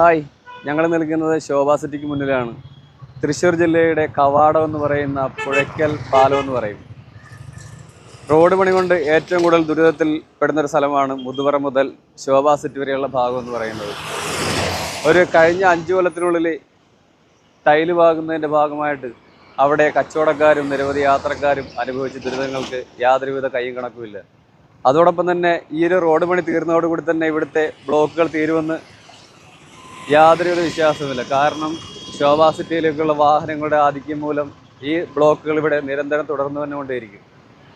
Hi. ഞങ്ങൾ നിൽക്കുന്നത് ശോഭാ സിറ്റിക്ക് മുന്നിലാണ്. തൃശ്ശൂർ ജില്ലയുടെ കവാടം എന്ന് പറയുന്ന പുഴയ്ക്കൽ പാലം എന്ന് പറയും. റോഡ് പണി കൊണ്ട് ഏറ്റവും കൂടുതൽ ദുരിതത്തിൽ പെടുന്നൊരു സ്ഥലമാണ് മുതുവറ മുതൽ ശോഭാ സിറ്റി വരെയുള്ള ഭാഗം എന്ന് പറയുന്നത്. ഒരു കഴിഞ്ഞ അഞ്ച് കൊല്ലത്തിനുള്ളിൽ ടൈൽ പാകുന്നതിന്റെ ഭാഗമായിട്ട് അവിടെ കച്ചവടക്കാരും നിരവധി യാത്രക്കാരും അനുഭവിച്ച ദുരിതങ്ങൾക്ക് യാതൊരുവിധ കൈയും കണക്കുമില്ല. അതോടൊപ്പം തന്നെ ഈ ഒരു റോഡ് പണി തീർന്നതോടുകൂടി തന്നെ ഇവിടുത്തെ ബ്ലോക്കുകൾ തീരുമെന്ന് യാതൊരുവിധ വിശ്വാസവുമില്ല. കാരണം ശോഭാ സിറ്റിയിലേക്കുള്ള വാഹനങ്ങളുടെ ആധിക്യം മൂലം ഈ ബ്ലോക്കുകൾ ഇവിടെ നിരന്തരം തുടർന്നു വന്നുകൊണ്ടേയിരിക്കും.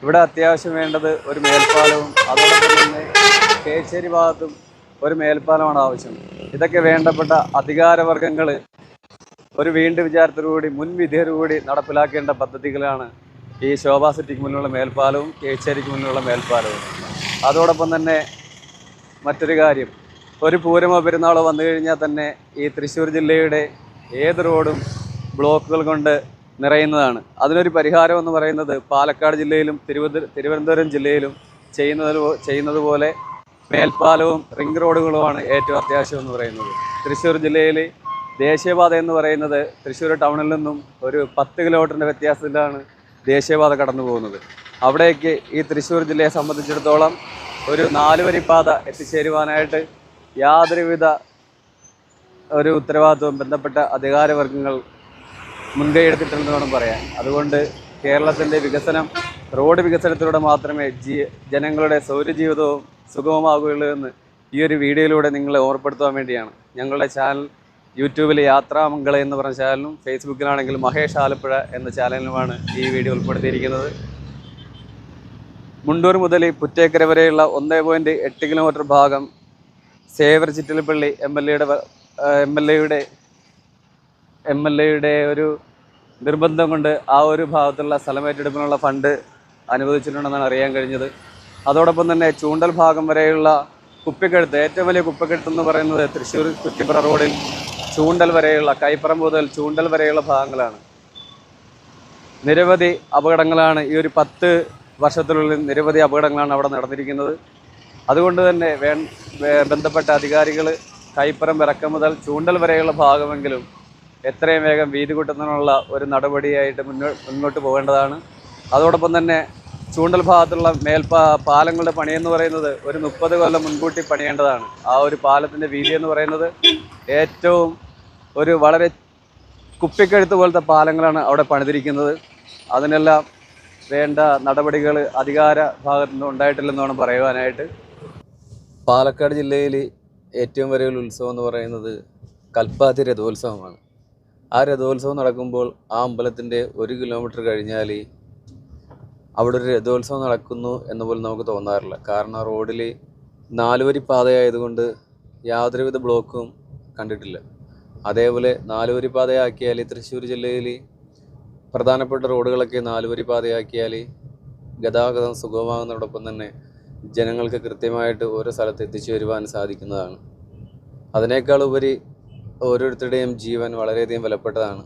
ഇവിടെ അത്യാവശ്യം വേണ്ടത് ഒരു മേൽപ്പാലവും അതോടൊപ്പം തന്നെ കേച്ചേരി ഭാഗത്തും ഒരു മേൽപ്പാലമാണ് ആവശ്യം. ഇതൊക്കെ വേണ്ടപ്പെട്ട അധികാരവർഗങ്ങൾ ഒരു വീണ്ടും വിചാരത്തോടുകൂടി മുൻവിധിയോടുകൂടി നടപ്പിലാക്കേണ്ട പദ്ധതികളാണ് ഈ ശോഭാ സിറ്റിക്ക് മുന്നിലുള്ള മേൽപ്പാലവും കേച്ചേരിക്ക് മുന്നിലുള്ള മേൽപ്പാലവും. അതോടൊപ്പം തന്നെ മറ്റൊരു കാര്യം ഒരു പൂരമോ പെരുന്നാളോ വന്നു കഴിഞ്ഞാൽ തന്നെ ഈ തൃശ്ശൂർ ജില്ലയുടെ ഏത് റോഡും ബ്ലോക്കുകൾ കൊണ്ട് നിറയുന്നതാണ്. അതിനൊരു പരിഹാരം എന്ന് പറയുന്നത് പാലക്കാട് ജില്ലയിലും തിരുവനന്തപുരം ജില്ലയിലും ചെയ്യുന്നത് ചെയ്യുന്നത് പോലെ മേൽപ്പാലവും റിംഗ് റോഡുകളുമാണ് ഏറ്റവും അത്യാവശ്യം എന്ന് പറയുന്നത്. തൃശ്ശൂർ ജില്ലയിൽ ദേശീയപാത എന്ന് പറയുന്നത് തൃശ്ശൂർ ടൗണിൽ നിന്നും ഒരു പത്ത് കിലോമീറ്ററിന്റെ വ്യത്യാസത്തിലാണ് ദേശീയപാത കടന്നു പോകുന്നത്. അവിടേക്ക് ഈ തൃശ്ശൂർ ജില്ലയെ സംബന്ധിച്ചിടത്തോളം ഒരു നാലുവരിപ്പാത എത്തിച്ചേരുവാനായിട്ട് യാതൊരുവിധ ഒരു ഉത്തരവാദിത്വവും ബന്ധപ്പെട്ട അധികാരവർഗങ്ങൾ മുൻകൈ എടുത്തിട്ടില്ലെന്ന് വേണം പറയാൻ. അതുകൊണ്ട് കേരളത്തിന്റെ വികസനം റോഡ് വികസനത്തിലൂടെ മാത്രമേ ജീ ജനങ്ങളുടെ സൗരജീവിതവും സുഗമമാകുകയുള്ളൂ എന്ന് ഈ ഒരു വീഡിയോയിലൂടെ നിങ്ങളെ ഓർപ്പെടുത്തുവാൻ വേണ്ടിയാണ്. ഞങ്ങളുടെ ചാനൽ യൂട്യൂബിലെ യാത്രാമംഗള എന്ന് പറഞ്ഞ ചാനലും ഫേസ്ബുക്കിലാണെങ്കിൽ മഹേഷ് ആലപ്പുഴ എന്ന ചാനലിലുമാണ് ഈ വീഡിയോ ഉൾപ്പെടുത്തിയിരിക്കുന്നത്. മുണ്ടൂർ മുതൽ പുറ്റേക്കര വരെയുള്ള ഒന്നേ പോയിന്റ് എട്ട് കിലോമീറ്റർ ഭാഗം സേവർ ചിറ്റിലപ്പള്ളി എം എൽ എയുടെ എം എൽ എയുടെ എം എൽ എയുടെ ഒരു നിർബന്ധം കൊണ്ട് ആ ഒരു ഭാഗത്തുള്ള സ്ഥലം ഏറ്റെടുപ്പിനുള്ള ഫണ്ട് അനുവദിച്ചിട്ടുണ്ടെന്നാണ് അറിയാൻ കഴിഞ്ഞത്. അതോടൊപ്പം തന്നെ ചൂണ്ടൽ ഭാഗം വരെയുള്ള കുപ്പിക്കഴുത്ത് ഏറ്റവും വലിയ കുപ്പിക്കഴുത്ത് എന്ന് പറയുന്നത് തൃശ്ശൂർ കുറ്റിപ്പുറ റോഡിൽ ചൂണ്ടൽ വരെയുള്ള കൈപ്പറം മുതൽ ചൂണ്ടൽ വരെയുള്ള ഭാഗങ്ങളാണ്. നിരവധി അപകടങ്ങളാണ് ഈ ഒരു പത്ത് വർഷത്തിനുള്ളിൽ നിരവധി അപകടങ്ങളാണ് അവിടെ നടന്നിരിക്കുന്നത്. അതുകൊണ്ട് തന്നെ വേ ബന്ധപ്പെട്ട അധികാരികൾ കൈപ്പുറം ഇറക്കം മുതൽ ചൂണ്ടൽ വരെയുള്ള ഭാഗമെങ്കിലും എത്രയും വേഗം വീതി കൂട്ടുന്നതിനുള്ള ഒരു നടപടിയായിട്ട് മുന്നോ മുന്നോട്ട് പോകേണ്ടതാണ്. അതോടൊപ്പം തന്നെ ചൂണ്ടൽ ഭാഗത്തുള്ള മേൽപ്പാ പാലങ്ങളുടെ പണിയെന്ന് പറയുന്നത് ഒരു മുപ്പത് കൊല്ലം മുൻകൂട്ടി പണിയേണ്ടതാണ്. ആ ഒരു പാലത്തിന്റെ വീതി എന്ന് പറയുന്നത് ഏറ്റവും ഒരു വളരെ കുപ്പിക്കഴുത്ത് പോലത്തെ പാലങ്ങളാണ് അവിടെ പണിതിരിക്കുന്നത്. അതിനെല്ലാം വേണ്ട നടപടികൾ അധികാര ഭാഗത്തു നിന്ന് ഉണ്ടായിട്ടില്ലെന്ന് വേണം പറയുവാനായിട്ട് പാലക്കാട് ജില്ലയിൽ ഏറ്റവും വലിയ ഉത്സവം എന്ന് പറയുന്നത് കൽപ്പാത്തി രഥോത്സവമാണ്. ആ രഥോത്സവം നടക്കുമ്പോൾ ആ അമ്പലത്തിന്റെ ഒരു കിലോമീറ്റർ കഴിഞ്ഞാൽ അവിടെ ഒരു രഥോത്സവം നടക്കുന്നു എന്ന പോലും നമുക്ക് തോന്നാറില്ല. കാരണം റോഡിൽ നാലുവരി പാതയായതുകൊണ്ട് യാതൊരുവിധ ബ്ലോക്കും കണ്ടിട്ടില്ല. അതേപോലെ നാലുവരി പാതയാക്കിയാൽ തൃശ്ശൂർ ജില്ലയിൽ പ്രധാനപ്പെട്ട റോഡുകളൊക്കെ നാലുവരി പാതയാക്കിയാൽ ഗതാഗതം സുഗമമാകുന്നതോടൊപ്പം തന്നെ ജനങ്ങൾക്ക് കൃത്യമായിട്ട് ഓരോ സ്ഥലത്ത് എത്തിച്ചു വരുവാൻ സാധിക്കുന്നതാണ്. അതിനേക്കാൾ ഉപരി ഓരോരുത്തരുടെയും ജീവൻ വളരെയധികം വിലപ്പെട്ടതാണ്.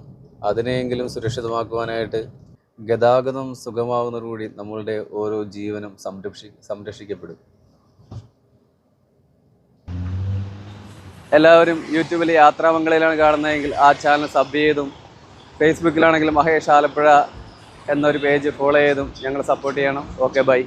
അതിനെയെങ്കിലും സുരക്ഷിതമാക്കുവാനായിട്ട് ഗതാഗതം സുഗമാകുന്നതോടുകൂടി നമ്മളുടെ ഓരോ ജീവനും സംരക്ഷി സംരക്ഷിക്കപ്പെടും. എല്ലാവരും യൂട്യൂബിൽ യാത്രാമംഗളയിലാണ് കാണുന്നതെങ്കിൽ ആ ചാനൽ സബ് ചെയ്തും ഫേസ്ബുക്കിലാണെങ്കിലും മഹേഷ് ആലപ്പുഴ എന്നൊരു പേജ് ഫോളോ ചെയ്തും ഞങ്ങൾ സപ്പോർട്ട് ചെയ്യണം. Okay bye